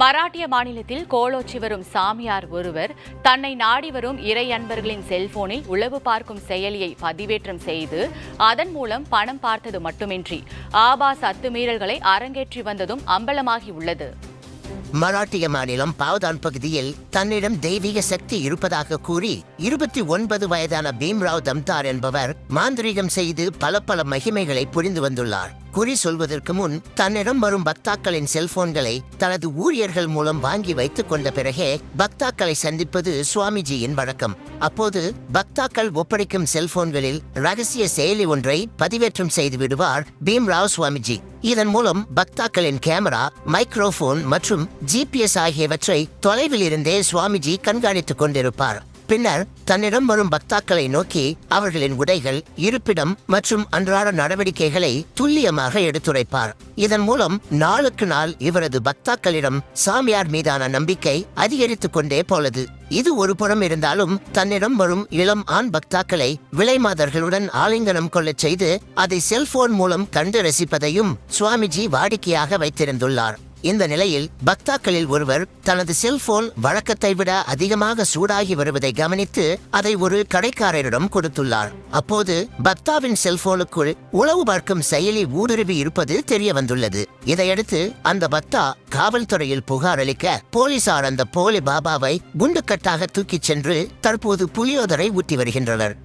மராட்டிய மாநிலத்தில் கோலோச்சி வரும் சாமியார் ஒருவர் தன்னை நாடி வரும் இறை அன்பர்களின் செல்போனில் உளவு பார்க்கும் செயலியை பதிவேற்றம் செய்து அதன் மூலம் பணம் பார்த்தது மட்டுமின்றி ஆபாச அத்துமீறல்களை அரங்கேற்றி வந்ததும் அம்பலமாகி உள்ளது. மராட்டிய மாநிலம் பாவ்தான் பகுதியில் தன்னிடம் தெய்வீக சக்தி இருப்பதாக கூறி இருபத்தி ஒன்பது வயதான பீம்ராவ் தம்தார் என்பவர் மாந்திரீகம் செய்து பல பல மகிமைகளை புரிந்து வந்துள்ளார். குறி சொல்வதற்கு முன் தன்னிடம் வரும் பக்தாக்களின் செல்போன்களை தனது ஊழியர்கள் மூலம் வாங்கி வைத்துக் கொண்ட பிறகே பக்தாக்களை சந்திப்பது சுவாமிஜியின் வழக்கம். அப்போது பக்தாக்கள் ஒப்படைக்கும் செல்போன்களில் ரகசிய செயலி ஒன்றை பதிவேற்றம் செய்து விடுவார் பீம்ராவ் சுவாமிஜி. இதன் மூலம் பக்தாக்களின் கேமரா மைக்ரோபோன் மற்றும் ஜிபிஎஸ் ஆகியவற்றை தொலைவில் இருந்தே சுவாமிஜி கண்காணித்துக் கொண்டிருப்பார். பின்னர் தன்னிடம் வரும் பக்தாக்களை நோக்கி அவர்களின் உடைகள் இருப்பிடம் மற்றும் அன்றாட நடவடிக்கைகளை துல்லியமாக எடுத்துரைப்பார். இதன் மூலம் நாளுக்கு நாள் இவரது பக்தாக்களிடம் சாமியார் மீதான நம்பிக்கை அதிகரித்துக் கொண்டே போலது இது ஒரு புறம் இருந்தாலும் தன்னிடம் வரும் இளம் ஆண் பக்தாக்களை விலைமாதர்களுடன் ஆலிங்கனம் கொள்ளச் செய்து அதை செல்போன் மூலம் கண்டு ரசிப்பதையும் சுவாமிஜி வாடிக்கையாக வைத்திருந்துள்ளார். இந்த நிலையில் பக்தாக்களில் ஒருவர் தனது செல்போன் வழக்கத்தை விட அதிகமாக சூடாகி வருவதை கவனித்து அதை ஒரு கடைக்காரரிடம் கொடுத்துள்ளார். அப்போது பக்தாவின் செல்போனுக்குள் உளவு பார்க்கும் செயலி ஊடுருவி இருப்பது தெரிய வந்துள்ளது இதையடுத்து அந்த பக்தா காவல்துறையில் புகார் அளிக்க போலீசார் அந்த போலி பாபாவை குண்டுக்கட்டாக தூக்கிச் சென்று தற்போது புளியோதரை ஊட்டி வருகின்றனர்.